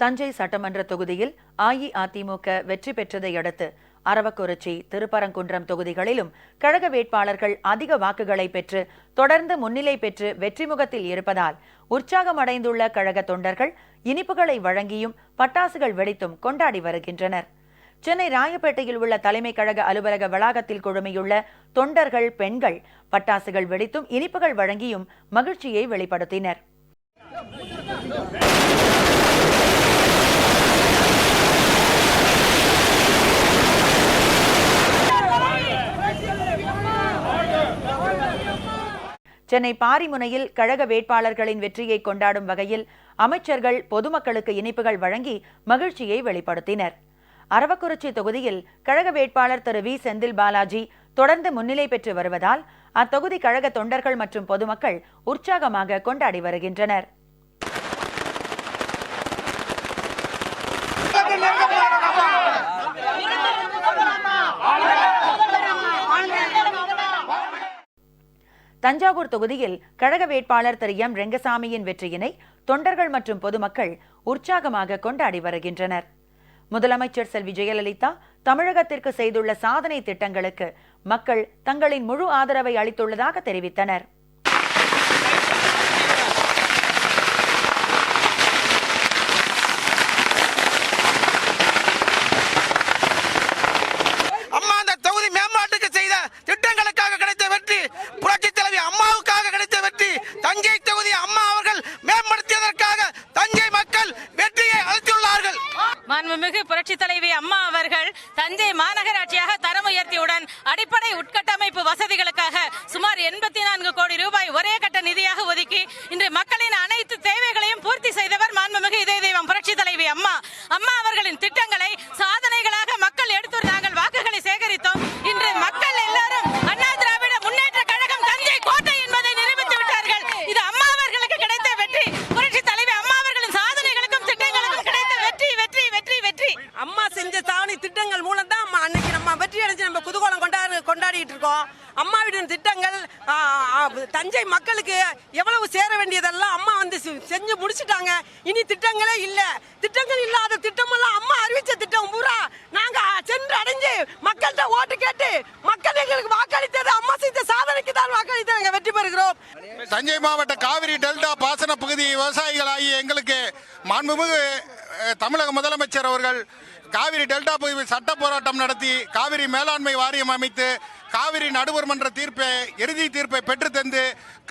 தஞ்சை சட்டமன்ற தொகுதியில் அஇஅதிமுக வெற்றி பெற்றதை அடுத்து அரவக்குறிச்சி திருப்பரங்குன்றம் தொகுதிகளிலும் கழக வேட்பாளர்கள் அதிக வாக்குகளை பெற்று தொடர்ந்து முன்னிலை பெற்று வெற்றிமுகத்தில் இருப்பதால் உற்சாகமடைந்துள்ள கழக தொண்டர்கள் இனிப்புகளை வழங்கியும் பட்டாசுகள் வெடித்தும் கொண்டாடி வருகின்றனர். சென்னை ராயப்பேட்டையில் உள்ள தலைமை கழக அலுவலக வளாகத்தில் குழுமியுள்ள தொண்டர்கள் பெண்கள் பட்டாசுகள் வெடித்தும் இனிப்புகள் வழங்கியும் மகிழ்ச்சியை வெளிப்படுத்தினர். சென்னை பாரிமுனையில் கழக வேட்பாளர்களின் வெற்றியை கொண்டாடும் வகையில் அமைச்சர்கள் பொதுமக்களுக்கு இனிப்புகள் வழங்கி மகிழ்ச்சியை வெளிப்படுத்தினர். அரவக்குறிச்சி தொகுதியில் கழக வேட்பாளர் திரு வி. செந்தில் பாலாஜி தொடர்ந்து முன்னிலை பெற்று வருவதால் அத்தொகுதி கழக தொண்டர்கள் மற்றும் பொதுமக்கள் உற்சாகமாக கொண்டாடி வருகின்றனர். தஞ்சாவூர் தொகுதியில் கழக வேட்பாளர் திரு எம். ரெங்கசாமியின் வெற்றியினை தொண்டர்கள் மற்றும் பொதுமக்கள் உற்சாகமாக கொண்டாடி வருகின்றனர். முதலமைச்சர் செல்வி ஜெயலலிதா தமிழகத்திற்கு செய்துள்ள சாதனை திட்டங்களுக்கு மக்கள் தங்களின் முழு ஆதரவை அளித்துள்ளதாக தெரிவித்தனர் அம்மா அந்த தொகுதி மேம்பாட்டுக்கு செய்த திட்டங்களுக்காக கிடைத்த வெற்றி புரட்சி தலைவி அம்மாவுக்காக கிடைத்த வெற்றி தஞ்சை தொகுதி அம்மா அவர்கள் மேம்படுத்தியதற்காக தஞ்சை மக்கள் வெற்றியை அளித்துள்ளார்கள் மாண்புமிகு புரட்சி தலைவி அம்மா அவர்கள் தஞ்சை மாநகராட்சியாக தரம் உயர்த்தியுடன் அடிப்படை உட்கட்டமைப்பு வசதிகளுக்காக சுமார் எண்பத்தி நான்கு கோடி ரூபாய் ஒரே கட்ட நிதியாக ஒதுக்கி இன்று மக்களின் அனைத்து தேவைகளையும் பூர்த்தி செய்தவர் மாண்புமிகு இதய தெய்வம் புரட்சி தலைவி அம்மா அம்மா அவர்களின் திட்டங்களை சாதனைகளாக மக்கள் எடுத்து நாங்கள் வாக்குகளை சேகரித்தோம் இன்று மக்கள் எல்லாரும் அண்ணா திராவிட முன்னேற்ற கழகம் தஞ்சை கோட்டை என்பதை நிரூபித்து விட்டார்கள் இது அம்மா அவர்களுக்கு கிடைத்த வெற்றி புரட்சி தலைவி அம்மா அவர்களின் சாதனைகளுக்கும் திட்டங்களுக்கும் கிடைத்த வெற்றி வெற்றி வெற்றி வெற்றி அம்மா செஞ்ச சாணி திட்டங்கள் மூலம் தான் அன்னைக்கு நம்ம வெற்றி அடைஞ்சு நம்ம குதூகலம் கொண்டாடு கொண்டாடிட்டு இருக்கோம் அம்மாவின் திட்டங்கள் தஞ்சை மக்களுக்கு எவ்வளவு சேர வேண்டியதெல்லாம் அம்மா வந்து செ- செஞ்சு முடிச்சிட்டாங்க. இனி திட்டங்களே இல்லை. திட்டங்கள் இல்லாத திட்டமெல்லாம் அம்மா அறிவிச்ச திட்டம் பூரா நாங்க சென்று அடைஞ்சு மக்கள்கிட்ட ஓட்டு கேட்டு மக்கள் எங்களுக்கு வாக்களித்தது அம்மா செய்த சாதனைக்கு தான் வாக்களித்து நாங்கள் வெற்றி பெறுகிறோம். தஞ்சை மாவட்ட காவிரி டெல்டா பாசன பகுதி விவசாயிகளாகிய எங்களுக்கு மாண்புமிகு தமிழக முதலமைச்சர் அவர்கள் காவிரி டெல்டா பகுதியில் சட்ட போராட்டம் நடத்தி காவிரி மேலாண்மை வாரியம் அமைத்து காவிரி நடுவர் மன்ற தீர்ப்பை இறுதி தீர்ப்பை பெற்றுத்தந்து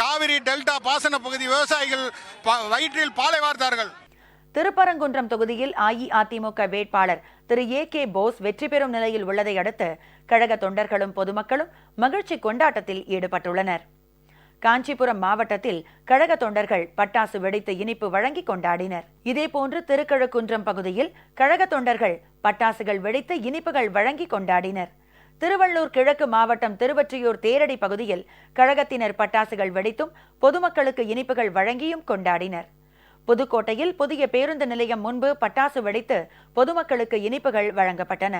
காவிரி டெல்டா பாசன பகுதி விவசாயிகள் வயிற்றில் பாலை வார்த்தார்கள். திருப்பரங்குன்றம் தொகுதியில் அஇஅதிமுக வேட்பாளர் திரு ஏ கே போஸ் வெற்றி பெறும் நிலையில் உள்ளதை அடுத்து கழக தொண்டர்களும் பொதுமக்களும் மகிழ்ச்சி கொண்டாட்டத்தில் ஈடுபட்டுள்ளனர். காஞ்சிபுரம் மாவட்டத்தில் கழக தொண்டர்கள் பட்டாசு வெடித்து இனிப்பு வழங்கி கொண்டாடினர். இதேபோன்று திருக்கழுக்குன்றம் பகுதியில் கழக தொண்டர்கள் பட்டாசுகள் வெடித்து இனிப்புகள் வழங்கி கொண்டாடினர். திருவள்ளூர் கிழக்கு மாவட்டம் திருவற்றியூர் தேரடி பகுதியில் கழகத்தினர் பட்டாசுகள் வெடித்தும் பொதுமக்களுக்கு இனிப்புகள் வழங்கியும் கொண்டாடினர். புதுக்கோட்டையில் புதிய பேருந்து நிலையம் முன்பு பட்டாசு வெடித்து பொதுமக்களுக்கு இனிப்புகள் வழங்கப்பட்டன.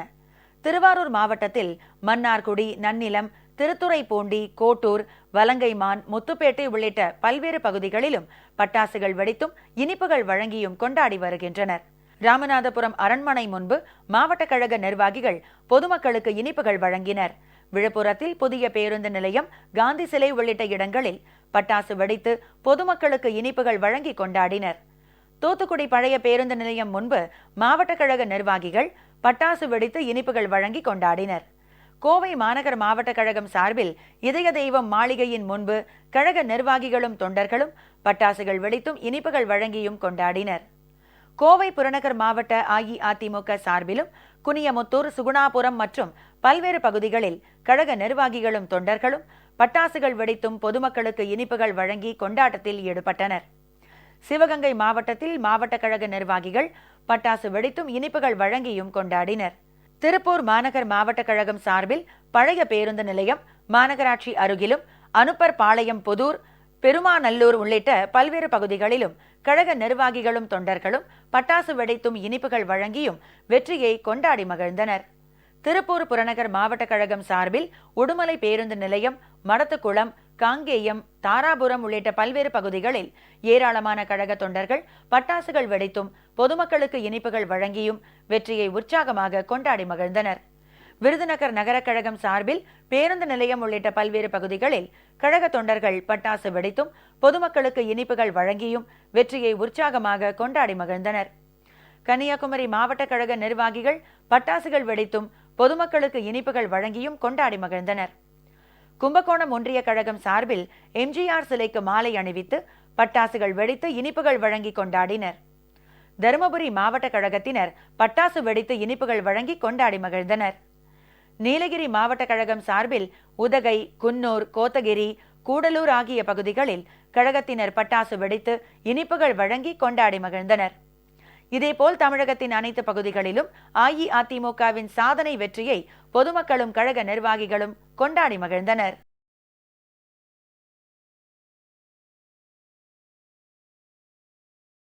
திருவாரூர் மாவட்டத்தில் மன்னார்குடி நன்னிலம் திருத்துறைப்பூண்டி கோட்டூர் வலங்கைமான் முத்துப்பேட்டை உள்ளிட்ட பல்வேறு பகுதிகளிலும் பட்டாசுகள் வெடித்தும் இனிப்புகள் வழங்கியும் கொண்டாடி வருகின்றனர். ராமநாதபுரம் அரண்மனை முன்பு மாவட்ட கழக நிர்வாகிகள் பொதுமக்களுக்கு இனிப்புகள் வழங்கினர். விழுப்புரத்தில் புதிய பேருந்து நிலையம் காந்தி சிலை உள்ளிட்ட இடங்களில் பட்டாசு வெடித்து பொதுமக்களுக்கு இனிப்புகள் வழங்கி கொண்டாடினர். தூத்துக்குடி பழைய பேருந்து நிலையம் முன்பு மாவட்ட கழக நிர்வாகிகள் பட்டாசு வெடித்து இனிப்புகள் வழங்கி கொண்டாடினர். கோவை மாநகர மாவட்ட கழகம் சார்பில் இதய தெய்வம் மாளிகையின் முன்பு கழக நிர்வாகிகளும் தொண்டர்களும் பட்டாசுகள் வெடித்தும் இனிப்புகள் வழங்கியும் கொண்டாடினர். கோவை புறநகர் மாவட்ட அஇஅதிமுக சார்பிலும் குனியமுத்தூர் சுகுணாபுரம் மற்றும் பல்வேறு பகுதிகளில் கழக நிர்வாகிகளும் தொண்டர்களும் பட்டாசுகள் வெடித்தும் பொதுமக்களுக்கு இனிப்புகள் வழங்கி கொண்டாட்டத்தில் ஈடுபட்டனர். சிவகங்கை மாவட்டத்தில் மாவட்ட கழக நிர்வாகிகள் பட்டாசு வெடித்தும் இனிப்புகள் வழங்கியும் கொண்டாடினர். திருப்பூர் மாநகர் மாவட்ட கழகம் சார்பில் பழைய பேருந்து நிலையம் மாநகராட்சி அருகிலும் அனுப்பர் பாளையம் புதூர் பெருமாநல்லூர் உள்ளிட்ட பல்வேறு பகுதிகளிலும் கழக நிர்வாகிகளும் தொண்டர்களும் பட்டாசு வெடித்தும் இனிப்புகள் வழங்கியும் வெற்றியை கொண்டாடி மகிழ்ந்தனர். திருப்பூர் புறநகர் மாவட்ட கழகம் சார்பில் உடுமலை பேருந்து நிலையம் மடத்துக்குளம் காங்கேயம் தாராபுரம் உள்ளிட்ட பல்வேறு பகுதிகளில் ஏராளமான கழக தொண்டர்கள் பட்டாசுகள் வெடித்தும் பொதுமக்களுக்கு இனிப்புகள் வழங்கியும் வெற்றியை உற்சாகமாக கொண்டாடி மகிழ்ந்தனர். விருதுநகர் நகரக் கழகம் சார்பில் பேருந்து நிலையம் உள்ளிட்ட பல்வேறு பகுதிகளில் கழக தொண்டர்கள் பட்டாசு வெடித்தும் பொதுமக்களுக்கு இனிப்புகள் வழங்கியும் வெற்றியை உற்சாகமாக கொண்டாடி மகிழ்ந்தனர். கன்னியாகுமரி மாவட்ட கழக நிர்வாகிகள் பட்டாசுகள் வெடித்தும் பொதுமக்களுக்கு இனிப்புகள் வழங்கியும் கொண்டாடி மகிழ்ந்தனர். கும்பகோணம் ஒன்றிய கழகம் சார்பில் எம்ஜிஆர் சிலைக்கு மாலை அணிவித்து பட்டாசுகள் வெடித்து இனிப்புகள் வழங்கி கொண்டாடினர். தருமபுரி மாவட்ட கழகத்தினர் பட்டாசு வெடித்து இனிப்புகள் வழங்கி கொண்டாடி மகிழ்ந்தனர். நீலகிரி மாவட்ட கழகம் சார்பில் உதகை குன்னூர் கோத்தகிரி கூடலூர் ஆகிய பகுதிகளில் கழகத்தினர் பட்டாசு வெடித்து இனிப்புகள் வழங்கி கொண்டாடி மகிழ்ந்தனர். இதேபோல் தமிழகத்தின் அனைத்து பகுதிகளிலும் அஇஅதிமுகவின் சாதனை வெற்றியை பொதுமக்களும் கழக நிர்வாகிகளும் கொண்டாடி மகிழ்ந்தனர்.